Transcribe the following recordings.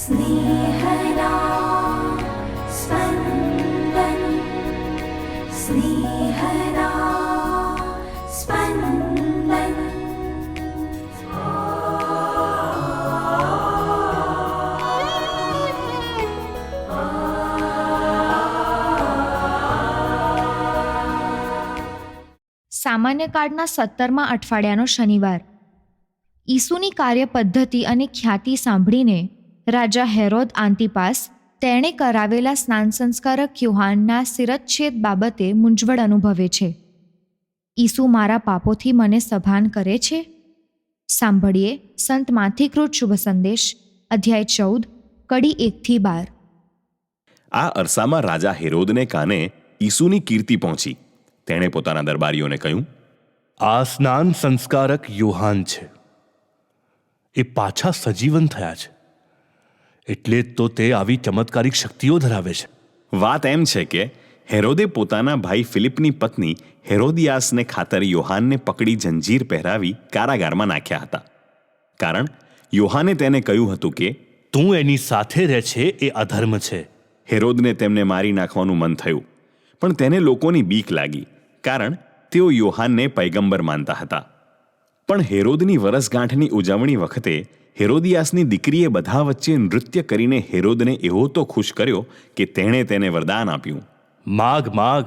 स्नेहदा स्पन्दन् स्नेहदा स्पन्दन् સામાન્ય કાળના સત્તરમા અઠવાડિયાનો શનિવાર ઈસુની કાર્ય પદ્ધતિ અને ખ્યાતિ સાંભળીને રાજા હેરોદ આંતિપાસ તેણે કરાવેલા સ્નાન સંસ્કારક યુહાનના શિરચ્છેદ બાબતે મૂંઝવણ અનુભવે છે. ઈસુ મારા પાપોથી મને સભાન કરે છે? સાંભળીએ સંત માથિકૃત શુભ સંદેશ અધ્યાય ચૌદ કડી એકથી બાર. આ અરસામાં રાજા હેરોદને કાને ઈસુની કીર્તિ પહોંચી. તેણે પોતાના દરબારીઓને કહ્યું આ સ્નાન સંસ્કારક યુહાન છે. એ પાછા સજીવન થયા છે. એટલે જ તો તે આવી ચમત્કારિક શક્તિઓ ધરાવે છે. વાત એમ છે કે હેરોદે પોતાના ભાઈ ફિલિપની પત્ની હેરોદિયાસને ખાતર યોહાનને પકડી જંજીર પહેરાવી કારાગારમાં નાખ્યા હતા. કારણ યોહાને તેને કહ્યું હતું કે તું એની સાથે રહે છે એ અધર્મ છે. હેરોદને તેમને મારી નાખવાનું મન થયું પણ તેને લોકોની બીક લાગી કારણ તેઓ યોહાનને પૈગંબર માનતા હતા. પણ હેરોદની વરસગાંઠની ઉજવણી વખતે હેરોદિયાસની દીકરીએ બધા વચ્ચે નૃત્ય કરીને હેરોદને એવો તો ખુશ કર્યો કે તેણે તેને વરદાન આપ્યું. માગ માગ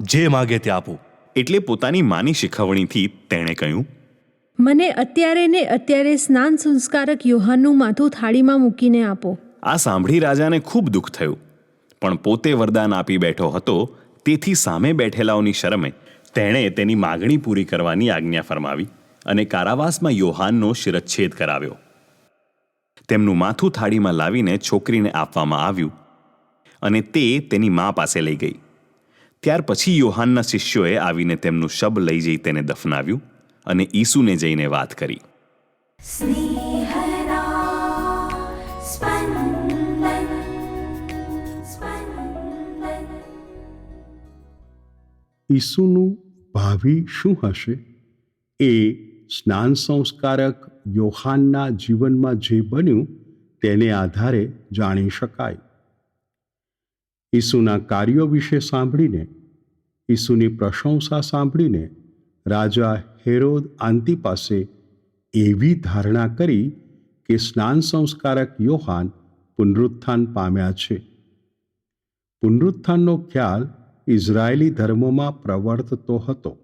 જે માગે તે આપું. એટલે પોતાની માની શીખવણીથી તેણે કહ્યું મને અત્યારે ને અત્યારે સ્નાન સંસ્કારક યોહાનનું માથું થાળીમાં મૂકીને આપો. આ સાંભળી રાજાને ખૂબ દુઃખ થયું પણ પોતે વરદાન આપી બેઠો હતો તેથી સામે બેઠેલાઓની શરમે તેણે તેની માગણી પૂરી કરવાની આજ્ઞા ફરમાવી અને કારાવાસમાં યોહાનનો શિરચ્છેદ કરાવ્યો. તેમનું માથું થાળીમાં લાવીને છોકરીને આપવામાં આવ્યું અને તે તેની મા પાસે લઈ ગઈ. ત્યાર પછી યોહાનના શિષ્યોએ આવીને તેમનું શબ લઈ જઈ તેને દફનાવ્યું અને ઈસુને જઈને વાત કરી. ઈસુનું ભાવિ શું હશે? એ સ્નાન સંસ્કારક યોહાનના જીવનમાં જે બન્યું તેને આધારે જાણી શકાય. ઈસુના કાર્યો વિશે સાંભળીને, ઈસુની પ્રશંસા સાંભળીને રાજા હેરોદ આંતી પાસે એવી ધારણા કરી કે સ્નાન સંસ્કારક યોહાન પુનરુત્થાન પામ્યા છે. પુનરુત્થાનનો ખ્યાલ ઇઝરાયેલી ધર્મોમાં પ્રવર્તતો હતો.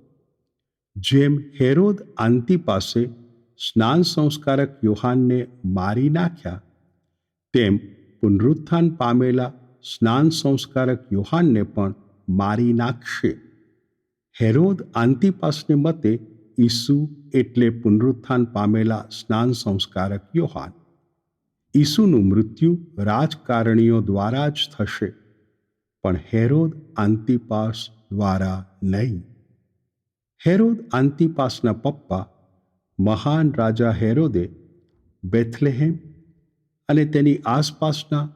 જેમ હેરોદ આંતી પાસે સ્નાન સંસ્કારક યોહાનને મારી નાખ્યા, તેમ પુનરુત્થાન પામેલા સ્નાન સંસ્કારક યોહાનને પણ મારી નાખશે. હેરોદ આંતિપાસને મતે ઈસુ એટલે પુનરુત્થાન પામેલા સ્નાન સંસ્કારક યોહાન. ઈસુનું મૃત્યુ રાજકારણીઓ દ્વારા જ થશે, પણ હેરોદ આંતિપાસ દ્વારા નહીં. હેરોદ આંતિપાસના પપ્પા, મહાન રાજા હેરોદે બેથલેહેમ અને તેની આસપાસના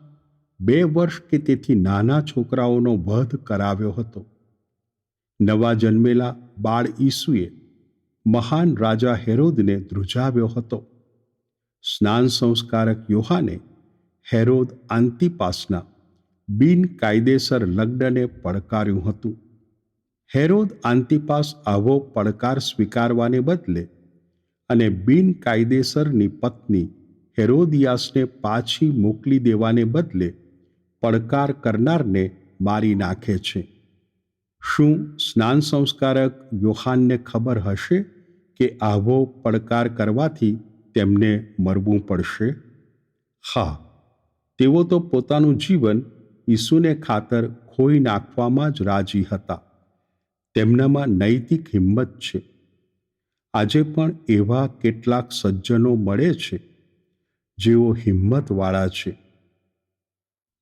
બે વર્ષ કે તેથી નાના છોકરાઓનો વધ કરાવ્યો હતો. નવા જન્મેલા બાળ ઈસુએ મહાન રાજા હેરોદને ધ્રુજાવ્યો હતો. સ્નાન સંસ્કારક યોહાને હેરોદ આંતિપાસના બિનકાયદેસર લગ્નને પડકાર્યું હતું. હેરોદ આંતિપાસ આવો પડકાર સ્વીકારવાને બદલે અને બિનકાયદેસરની પત્ની હેરોદિયાસને પાછી મોકલી દેવાને બદલે પડકાર કરનારને મારી નાખે છે. શું સ્નાન સંસ્કારક યોહાનને ખબર હશે કે આવો પડકાર કરવાથી તેમને મરવું પડશે? હા, તેઓ તો પોતાનું જીવન ઈસુને ખાતર ખોઈ નાખવામાં જ રાજી હતા. તેમનામાં નૈતિક હિંમત છે. આજે પણ એવા કેટલાક સજ્જનો મળે છે, જેઓ હિંમતવાળા છે.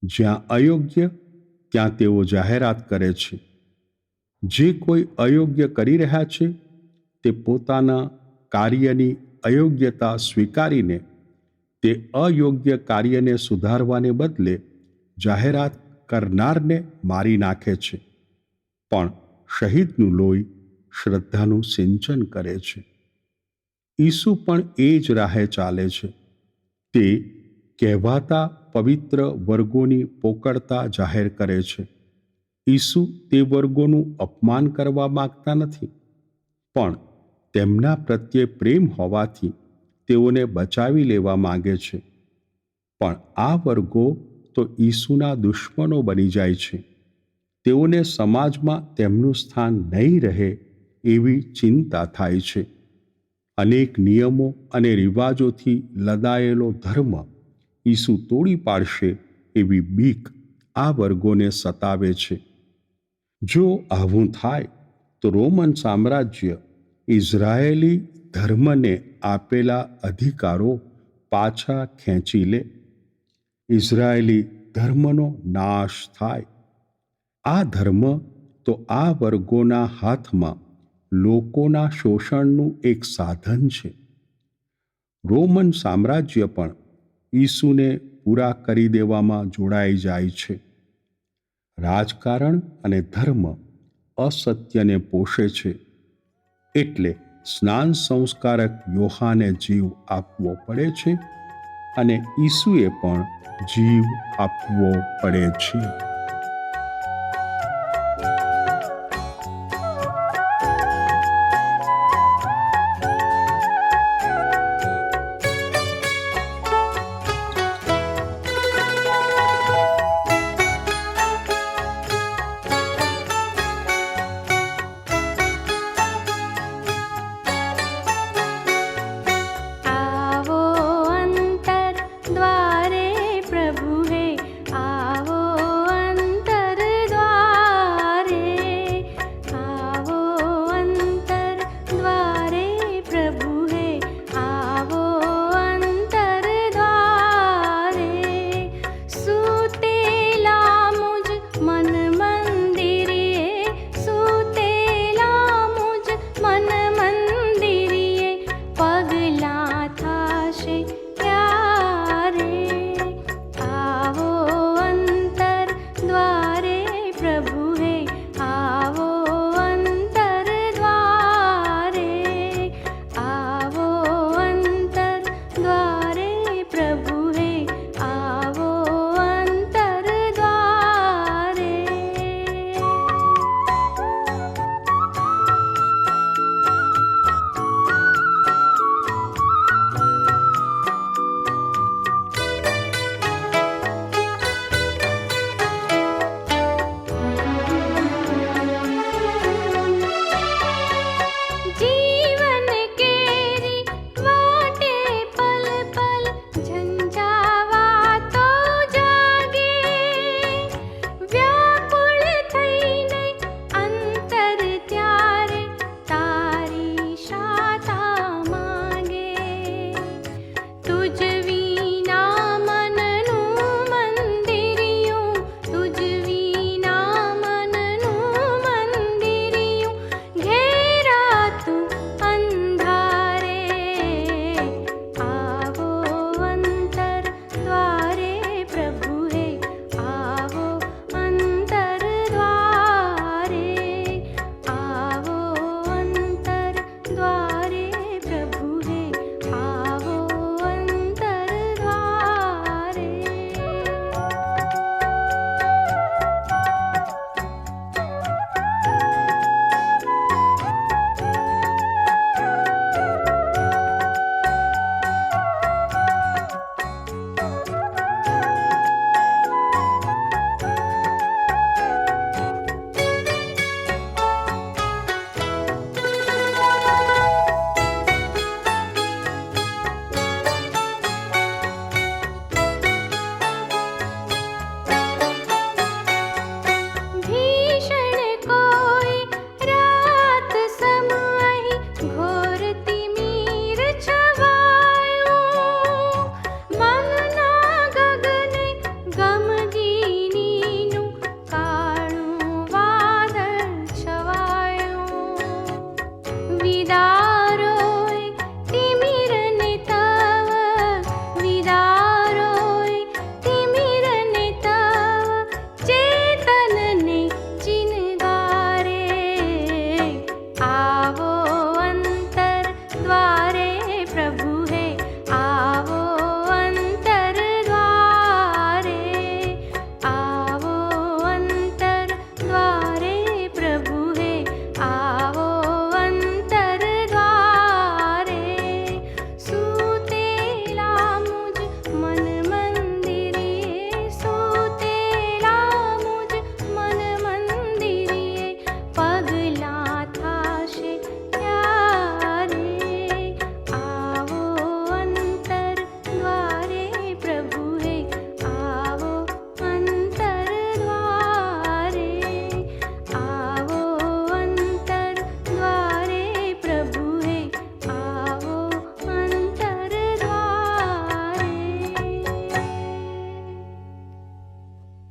જ્યાં અયોગ્ય, ત્યાં તેઓ જાહેરાત કરે છે. જે કોઈ અયોગ્ય કરી રહ્યા છે, તે પોતાના કાર્યની અયોગ્યતા સ્વીકારીને, તે અયોગ્ય કાર્યને સુધારવાને બદલે જાહેરાત કરનારને મારી નાખે છે. પણ શહીદનું લોહી શ્રદ્ધાનું સિંચન કરે છે. ઈસુ પણ એ જ રાહે ચાલે છે. તે કહેવાતા પવિત્ર વર્ગોની પોકળતા જાહેર કરે છે. ઈસુ તે વર્ગોનું અપમાન કરવા માગતા નથી, પણ તેમના પ્રત્યે પ્રેમ હોવાથી તેઓને બચાવી લેવા માગે છે. પણ આ વર્ગો તો ઈસુના દુશ્મનો બની જાય છે. તેઓને સમાજમાં તેમનું સ્થાન નહીં રહે એવી ચિંતા થાય છે. અનેક નિયમો અને રિવાજોથી લદાયેલો ધર્મ ઈસુ તોડી પાડશે એવી બીક આ વર્ગોને સતાવે છે. જો આવું થાય, તો રોમન સામ્રાજ્ય ઇઝરાયેલી ધર્મને આપેલા અધિકારો પાછા ખેંચી લે. ઇઝરાયેલી ધર્મનો નાશ થાય આ ધર્મ તો આ વર્ગોના હાથમાં લોકોના શોષણનું એક સાધન છે. રોમન સામ્રાજ્ય પણ ઈસુને પૂરા કરી દેવામાં જોડાઈ જાય છે. રાજકારણ અને ધર્મ અસત્યને પોષે છે. એટલે સ્નાન સંસ્કારક યોહાને જીવ આપવો પડે છે અને ઈસુએ પણ જીવ આપવો પડે છે.